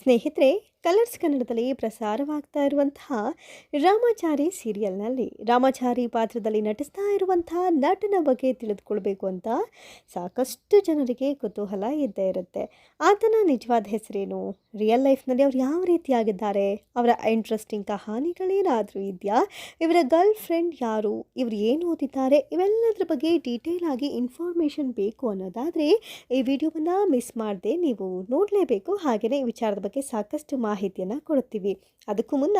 ಸ್ನೇಹಿತರೆ ಕಲರ್ಸ್ ಕನ್ನಡದಲ್ಲಿ ಪ್ರಸಾರವಾಗ್ತಾ ಇರುವಂತಹ ರಾಮಾಚಾರಿ ಸೀರಿಯಲ್ನಲ್ಲಿ. ರಾಮಾಚಾರಿ ಪಾತ್ರದಲ್ಲಿ ನಟಿಸ್ತಾ ಇರುವಂತಹ ನಟನ ಬಗ್ಗೆ ತಿಳಿದುಕೊಳ್ಬೇಕು ಅಂತ ಸಾಕಷ್ಟು ಜನರಿಗೆ ಕುತೂಹಲ ಇದ್ದೇ ಇರುತ್ತೆ. ಆತನ ನಿಜವಾದ ಹೆಸರೇನು? ರಿಯಲ್ ಲೈಫ್ನಲ್ಲಿ ಅವ್ರು ಯಾವ ರೀತಿಯಾಗಿದ್ದಾರೆ? ಅವರ ಇಂಟ್ರೆಸ್ಟಿಂಗ್ ಕಹಾನಿಗಳೇನಾದರೂ ಇದೆಯಾ? ಇವರ ಗರ್ಲ್ ಫ್ರೆಂಡ್ ಯಾರು? ಇವರು ಏನು ಓದಿದ್ದಾರೆ? ಇವೆಲ್ಲದರ ಬಗ್ಗೆ ಡೀಟೇಲ್ ಆಗಿ ಇನ್ಫಾರ್ಮೇಷನ್ ಬೇಕು ಅನ್ನೋದಾದರೆ ಈ ವಿಡಿಯೋವನ್ನು ಮಿಸ್ ಮಾಡದೆ ನೀವು ನೋಡಲೇಬೇಕು. ಹಾಗೆಯೇ ಈ ವಿಚಾರದ ಬಗ್ಗೆ ಸಾಕಷ್ಟು ಮಾಹಿತಿಯನ್ನು ಕೊಡ್ತೀವಿ ಅದಕ್ಕೂ ಮುನ್ನ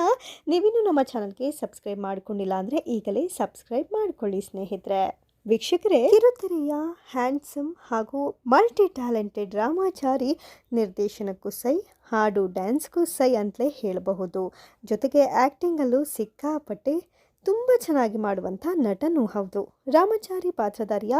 ನೀವಿನ್ನೂ ನಮ್ಮ ಚಾನಲ್ಗೆ ಸಬ್ಸ್ಕ್ರೈಬ್ ಮಾಡಿಕೊಂಡಿಲ್ಲ ಅಂದರೆ ಈಗಲೇ ಸಬ್ಸ್ಕ್ರೈಬ್ ಮಾಡಿಕೊಳ್ಳಿ ಸ್ನೇಹಿತರೆ. ವೀಕ್ಷಕರೇ, ಕಿರುತೆರೆಯ, ಹ್ಯಾಂಡ್ಸಮ್ ಹಾಗೂ ಮಲ್ಟಿ ಟ್ಯಾಲೆಂಟೆಡ್ ರಾಮಾಚಾರಿ ನಿರ್ದೇಶನಕ್ಕೂ ಸೈ, ಹಾಡು ಡ್ಯಾನ್ಸ್ಗೂ ಸೈ ಅಂತಲೇ ಹೇಳಬಹುದು. ಜೊತೆಗೆ ಆ್ಯಕ್ಟಿಂಗಲ್ಲೂ ಸಿಕ್ಕಾಪಟ್ಟೆ ತುಂಬ ಚೆನ್ನಾಗಿ ಮಾಡುವಂಥ ನಟನೂ ಹೌದು. ರಾಮಾಚಾರಿ ಪಾತ್ರಧಾರಿಯ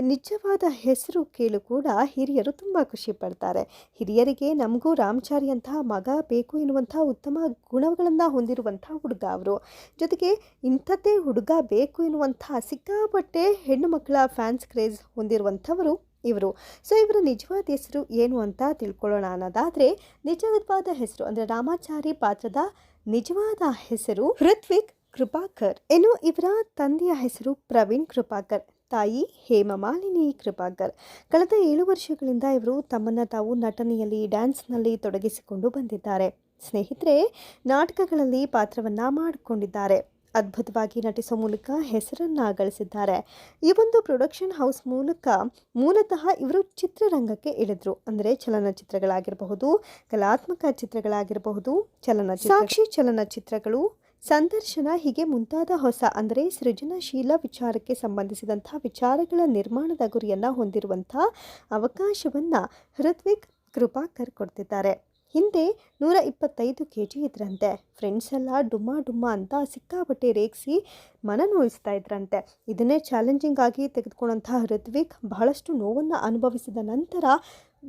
ನಿಜವಾದ ಹೆಸರು ಕೇಳು ಕೂಡ ಹಿರಿಯರು ತುಂಬ ಖುಷಿ ಪಡ್ತಾರೆ. ಹಿರಿಯರಿಗೆ ನಮಗೂ ರಾಮಚಾರಿ ಅಂತಹ ಮಗ ಬೇಕು ಎನ್ನುವಂಥ ಉತ್ತಮ ಗುಣಗಳನ್ನು ಹೊಂದಿರುವಂಥ ಹುಡುಗ ಅವರು. ಜೊತೆಗೆ ಇಂಥದ್ದೇ ಹುಡುಗ ಬೇಕು ಎನ್ನುವಂಥ ಸಿಕ್ಕಾಪಟ್ಟೆ ಹೆಣ್ಣು ಮಕ್ಕಳ ಫ್ಯಾನ್ಸ್ ಕ್ರೇಜ್ ಹೊಂದಿರುವಂಥವರು ಇವರು. ಸೊ ಇವರ ನಿಜವಾದ ಹೆಸರು ಏನು ಅಂತ ತಿಳ್ಕೊಳ್ಳೋಣ ಅನ್ನೋದಾದರೆ, ನಿಜವಾದ ಹೆಸರು ಅಂದರೆ ರಾಮಾಚಾರಿ ಪಾತ್ರದ ನಿಜವಾದ ಹೆಸರು ಋತ್ವಿಕ್ ಕೃಪಾಕರ್ ಇನ್ನು ಇವರ ತಂದೆಯ ಹೆಸರು ಪ್ರವೀಣ್ ಕೃಪಾಕರ್. ತಾಯಿ ಹೇಮಮಾಲಿನಿ ಕೃಪಾಕರ್. ಕಳೆದ ಏಳು ವರ್ಷಗಳಿಂದ ಇವರು ತಮ್ಮನ್ನು ತಾವು ನಟನೆಯಲ್ಲಿ, ಡ್ಯಾನ್ಸ್ನಲ್ಲಿ ತೊಡಗಿಸಿಕೊಂಡು ಬಂದಿದ್ದಾರೆ. ಸ್ನೇಹಿತರೆ, ನಾಟಕಗಳಲ್ಲಿ ಪಾತ್ರವನ್ನು ಮಾಡಿಕೊಂಡಿದ್ದಾರೆ. ಅದ್ಭುತವಾಗಿ ನಟಿಸುವ ಮೂಲಕ ಹೆಸರನ್ನು ಗಳಿಸಿದ್ದಾರೆ. ಈ ಒಂದು ಪ್ರೊಡಕ್ಷನ್ ಹೌಸ್ ಮೂಲಕ ಮೂಲತಃ ಇವರು ಚಿತ್ರರಂಗಕ್ಕೆ ಇಳಿದ್ರು. ಅಂದರೆ ಚಲನಚಿತ್ರಗಳಾಗಿರಬಹುದು, ಕಲಾತ್ಮಕ ಚಿತ್ರಗಳಾಗಿರಬಹುದು, ಚಲನಚಿತ್ರ ಸಾಕ್ಷಿ ಚಲನಚಿತ್ರಗಳು ಸಂದರ್ಶನ ಹೀಗೆ ಮುಂತಾದ ಹೊಸ, ಅಂದರೆ ಸೃಜನಶೀಲ ವಿಚಾರಕ್ಕೆ ಸಂಬಂಧಿಸಿದಂಥ ವಿಚಾರಗಳ ನಿರ್ಮಾಣದ ಗುರಿಯನ್ನು ಹೊಂದಿರುವಂಥ ಅವಕಾಶವನ್ನು ಹೃತ್ವಿಕ್ ಕೃಪಾಕರ್ ಕೊಡ್ತಿದ್ದಾರೆ. ಹಿಂದೆ ನೂರ ಇಪ್ಪತ್ತೈದು ಕೆ ಜಿ ಇದ್ರಂತೆ. ಫ್ರೆಂಡ್ಸ್ ಎಲ್ಲ ಡುಮ್ಮ ಡುಮ್ಮ ಅಂತ ಸಿಕ್ಕಾಪಟ್ಟೆ ರೇಗಿಸಿ ಮನ ನೋಯಿಸ್ತಾ ಇದ್ರಂತೆ. ಇದನ್ನೇ ಚಾಲೆಂಜಿಂಗ್ ಆಗಿ ತೆಗೆದುಕೊಂಡಂಥ ಹೃತ್ವಿಕ್ ಬಹಳಷ್ಟು ನೋವನ್ನು ಅನುಭವಿಸಿದ ನಂತರ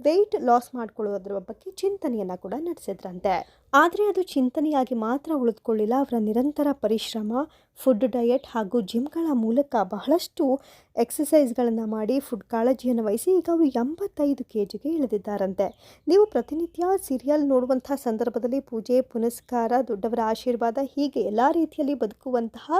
ವೆಯ್ಟ್ ಲಾಸ್ ಮಾಡಿಕೊಳ್ಳೋದ್ರ ಬಗ್ಗೆ ಚಿಂತನೆಯನ್ನು ಕೂಡ ನಡೆಸಿದ್ರಂತೆ. ಆದರೆ ಅದು ಚಿಂತನೆಯಾಗಿ ಮಾತ್ರ ಉಳಿದುಕೊಳ್ಳಿಲ್ಲ. ಅವರ ನಿರಂತರ ಪರಿಶ್ರಮ ಫುಡ್ ಡಯಟ್ ಹಾಗೂ ಜಿಮ್ಗಳ ಮೂಲಕ ಬಹಳಷ್ಟು ಎಕ್ಸಸೈಸ್ಗಳನ್ನು ಮಾಡಿ ಫುಡ್ ಕಾಳಜಿಯನ್ನು ವಹಿಸಿ, ಈಗ ಅವರು ಎಂಬತ್ತೈದು ಕೆ ಜಿಗೆ ಇಳಿದಿದ್ದಾರಂತೆ. ನೀವು ಪ್ರತಿನಿತ್ಯ ಸೀರಿಯಲ್ ನೋಡುವಂತಹ ಸಂದರ್ಭದಲ್ಲಿ ಪೂಜೆ, ಪುನಸ್ಕಾರ, ದೊಡ್ಡವರ ಆಶೀರ್ವಾದ, ಹೀಗೆ ಎಲ್ಲ ರೀತಿಯಲ್ಲಿ ಬದುಕುವಂತಹ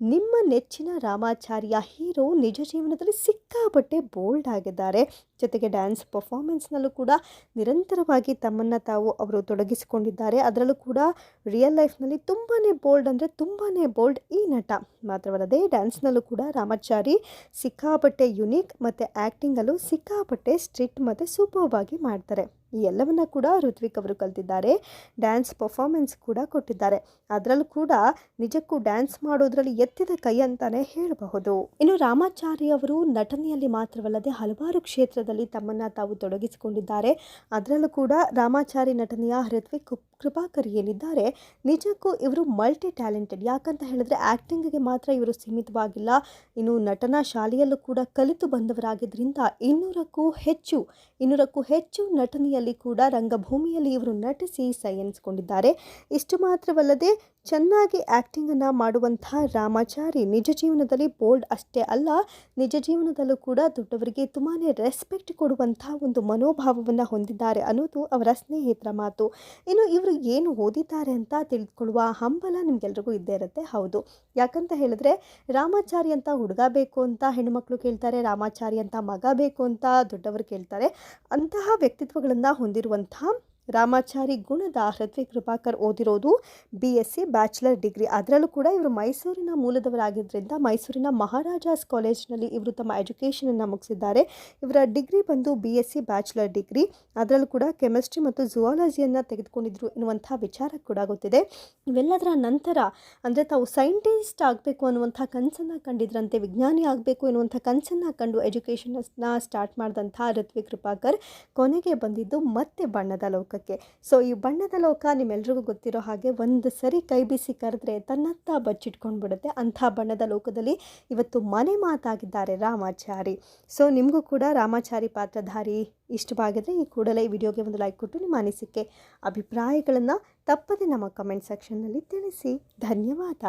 ನಿಮ್ಮ ನೆಚ್ಚಿನ ರಾಮಾಚಾರ್ಯ ಹೀರೋ ನಿಜ ಜೀವನದಲ್ಲಿ ಸಿಕ್ಕಾಪಟ್ಟೆ ಬೋಲ್ಡ್ ಆಗಿದ್ದಾರೆ. ಜೊತೆಗೆ ಡ್ಯಾನ್ಸ್ ಪರ್ಫಾರ್ಮೆನ್ಸ್ನಲ್ಲೂ ಕೂಡ ನಿರಂತರವಾಗಿ ತಮ್ಮನ್ನು ತಾವು ಅವರು ತೊಡಗಿಸಿಕೊಂಡಿದ್ದಾರೆ. ಅದರಲ್ಲೂ ಕೂಡ ರಿಯಲ್ ಲೈಫ್ನಲ್ಲಿ ತುಂಬಾ ಬೋಲ್ಡ್ ಅಂದರೆ ತುಂಬಾ ಬೋಲ್ಡ್ ಈ ನಟ ಮಾತ್ರವಲ್ಲದೆ ಡ್ಯಾನ್ಸ್ನಲ್ಲೂ ಕೂಡ ರಾಮಾಚಾರಿ, ಸಿಕ್ಕಾಪಟ್ಟೆ ಯುನೀಕ್ ಮತ್ತು ಆ್ಯಕ್ಟಿಂಗಲ್ಲೂ ಸಿಕ್ಕಾಪಟ್ಟೆ ಸ್ಟ್ರಿಕ್ಟ್ ಮತ್ತು ಸೂಪರ್ವಾಗಿ ಮಾಡ್ತಾರೆ. ಈ ಎಲ್ಲವನ್ನ ಕೂಡ ಋತ್ವಿಕ್ ಅವರು ಕಲ್ತಿದ್ದಾರೆ. ಡ್ಯಾನ್ಸ್ ಪರ್ಫಾರ್ಮೆನ್ಸ್ ಕೂಡ ಕೊಟ್ಟಿದ್ದಾರೆ. ಅದರಲ್ಲೂ ಕೂಡ ನಿಜಕ್ಕೂ ಡ್ಯಾನ್ಸ್ ಮಾಡೋದ್ರಲ್ಲಿ ಎತ್ತಿದ ಕೈ ಅಂತಾನೆ ಹೇಳಬಹುದು. ಇನ್ನು ರಾಮಾಚಾರಿ ಅವರು ನಟನೆಯಲ್ಲಿ ಮಾತ್ರವಲ್ಲದೆ ಹಲವಾರು ಕ್ಷೇತ್ರದಲ್ಲಿ ತಮ್ಮನ್ನು ತಾವು ತೊಡಗಿಸಿಕೊಂಡಿದ್ದಾರೆ. ಅದರಲ್ಲೂ ಕೂಡ ರಾಮಾಚಾರಿ ನಟನೆಯ ಹೃತ್ವಿಕ್ ಕೃಪಾಕರ್ ಏನಿದ್ದಾರೆ, ನಿಜಕ್ಕೂ ಇವರು ಮಲ್ಟಿ ಟ್ಯಾಲೆಂಟೆಡ್ ಯಾಕಂತ ಹೇಳಿದ್ರೆ ಆ್ಯಕ್ಟಿಂಗ್ಗೆ ಮಾತ್ರ ಇವರು ಸೀಮಿತವಾಗಿಲ್ಲ. ಇನ್ನು ನಟನಾ ಶಾಲೆಯಲ್ಲೂ ಕೂಡ ಕಲಿತು ಬಂದವರಾಗಿದ್ದರಿಂದ ಇನ್ನೂರಕ್ಕೂ ಹೆಚ್ಚು ಇನ್ನೂರಕ್ಕೂ ಹೆಚ್ಚು ನಟನೆಯಲ್ಲಿ ಕೂಡ ರಂಗಭೂಮಿಯಲ್ಲಿ ಇವರು ನಟಿಸಿ ಸೈ ಎನಿಸಿಕೊಂಡಿದ್ದಾರೆ. ಇಷ್ಟು ಮಾತ್ರವಲ್ಲದೆ ಚೆನ್ನಾಗಿ ಆ್ಯಕ್ಟಿಂಗನ್ನು ಮಾಡುವಂಥ ರಾಮಾಚಾರಿ ನಿಜ ಜೀವನದಲ್ಲಿ ಬೋಲ್ಡ್ ಅಷ್ಟೇ ಅಲ್ಲ, ನಿಜ ಜೀವನದಲ್ಲೂ ಕೂಡ ದೊಡ್ಡವರಿಗೆ ತುಂಬಾ ರೆಸ್ಪೆಕ್ಟ್ ಕೊಡುವಂಥ ಒಂದು ಮನೋಭಾವವನ್ನು ಹೊಂದಿದ್ದಾರೆ ಅನ್ನೋದು ಅವರ ಸ್ನೇಹಿತರ ಮಾತು. ಇನ್ನು ಇವರು ಏನು ಓದಿದ್ದಾರೆ ಅಂತ ತಿಳಿದುಕೊಳ್ಳುವ ಹಂಬಲ ನಿಮಗೆಲ್ರಿಗೂ ಇದ್ದೇ ಇರುತ್ತೆ, ಹೌದು. ಯಾಕಂತ ಹೇಳಿದ್ರೆ, ರಾಮಾಚಾರಿ ಅಂತ ಹುಡುಗ ಬೇಕು ಅಂತ ಹೆಣ್ಣುಮಕ್ಕಳು ಕೇಳ್ತಾರೆ, ರಾಮಾಚಾರಿ ಅಂತ ಮಗ ಬೇಕು ಅಂತ ದೊಡ್ಡವರು ಕೇಳ್ತಾರೆ, ಅಂತಹ ವ್ಯಕ್ತಿತ್ವಗಳನ್ನು ಹೊಂದಿರುವಂತಹ ರಾಮಾಚಾರಿ ಗುಣದ ಹೃತ್ವಿಕ್ ಕೃಪಾಕರ್ ಓದಿರೋದು B S C bachelor degree ಅದರಲ್ಲೂ ಕೂಡ ಇವರು ಮೈಸೂರಿನ ಮೂಲದವರಾಗಿದ್ದರಿಂದ ಮೈಸೂರಿನ ಮಹಾರಾಜಾಸ್ ಕಾಲೇಜ್ನಲ್ಲಿ ಇವರು ತಮ್ಮ ಎಜುಕೇಷನನ್ನು ಮುಗಿಸಿದ್ದಾರೆ. ಇವರ ಡಿಗ್ರಿ ಬಂದು B S C bachelor degree ಅದರಲ್ಲೂ ಕೂಡ ಕೆಮಿಸ್ಟ್ರಿ ಮತ್ತು ಝುವಾಲಜಿಯನ್ನು ತೆಗೆದುಕೊಂಡಿದ್ರು ಎನ್ನುವಂಥ ವಿಚಾರ ಕೂಡ ಗೊತ್ತಿದೆ. ಇವೆಲ್ಲದರ ನಂತರ ಅಂದರೆ ತಾವು ಸೈಂಟಿಸ್ಟ್ ಆಗಬೇಕು ಅನ್ನುವಂಥ ಕನಸನ್ನು ಕಂಡಿದ್ರಂತೆ, ವಿಜ್ಞಾನಿ ಆಗಬೇಕು ಎನ್ನುವಂಥ ಕನಸನ್ನು ಕಂಡು ಎಜುಕೇಷನ್ನ ಸ್ಟಾರ್ಟ್ ಮಾಡಿದಂಥ ಋತ್ವಿಕ್ ಕೃಪಾಕರ್ ಕೊನೆಗೆ ಬಂದಿದ್ದು ಮತ್ತೆ ಬಣ್ಣದ ಲೋಕ ಲೋಕಕ್ಕೆ. ಸೊ ಈ ಬಣ್ಣದ ಲೋಕ ನಿಮ್ಮೆಲ್ರಿಗೂ ಗೊತ್ತಿರೋ ಹಾಗೆ ಒಂದು ಸರಿ ಕೈ ಬಿಸಿ ಕರೆದ್ರೆ ತನ್ನತ್ತ ಬಚ್ಚಿಟ್ಕೊಂಡು ಬಿಡುತ್ತೆ ಅಂಥ ಬಣ್ಣದ ಲೋಕದಲ್ಲಿ ಇವತ್ತು ಮನೆ ಮಾತಾಗಿದ್ದಾರೆ ರಾಮಾಚಾರಿ. ಸೊ ನಿಮಗೂ ಕೂಡ ರಾಮಾಚಾರಿ ಪಾತ್ರಧಾರಿ ಇಷ್ಟವಾಗಿದ್ರೆ ಈ ಕೂಡಲೇ ಈ ವಿಡಿಯೋಗೆ ಒಂದು ಲೈಕ್ ಕೊಟ್ಟು ನಿಮ್ಮ ಅನಿಸಿಕೆ, ಅಭಿಪ್ರಾಯಗಳನ್ನು ತಪ್ಪದೆ ನಮ್ಮ ಕಮೆಂಟ್ ಸೆಕ್ಷನ್ನಲ್ಲಿ ತಿಳಿಸಿ. ಧನ್ಯವಾದ.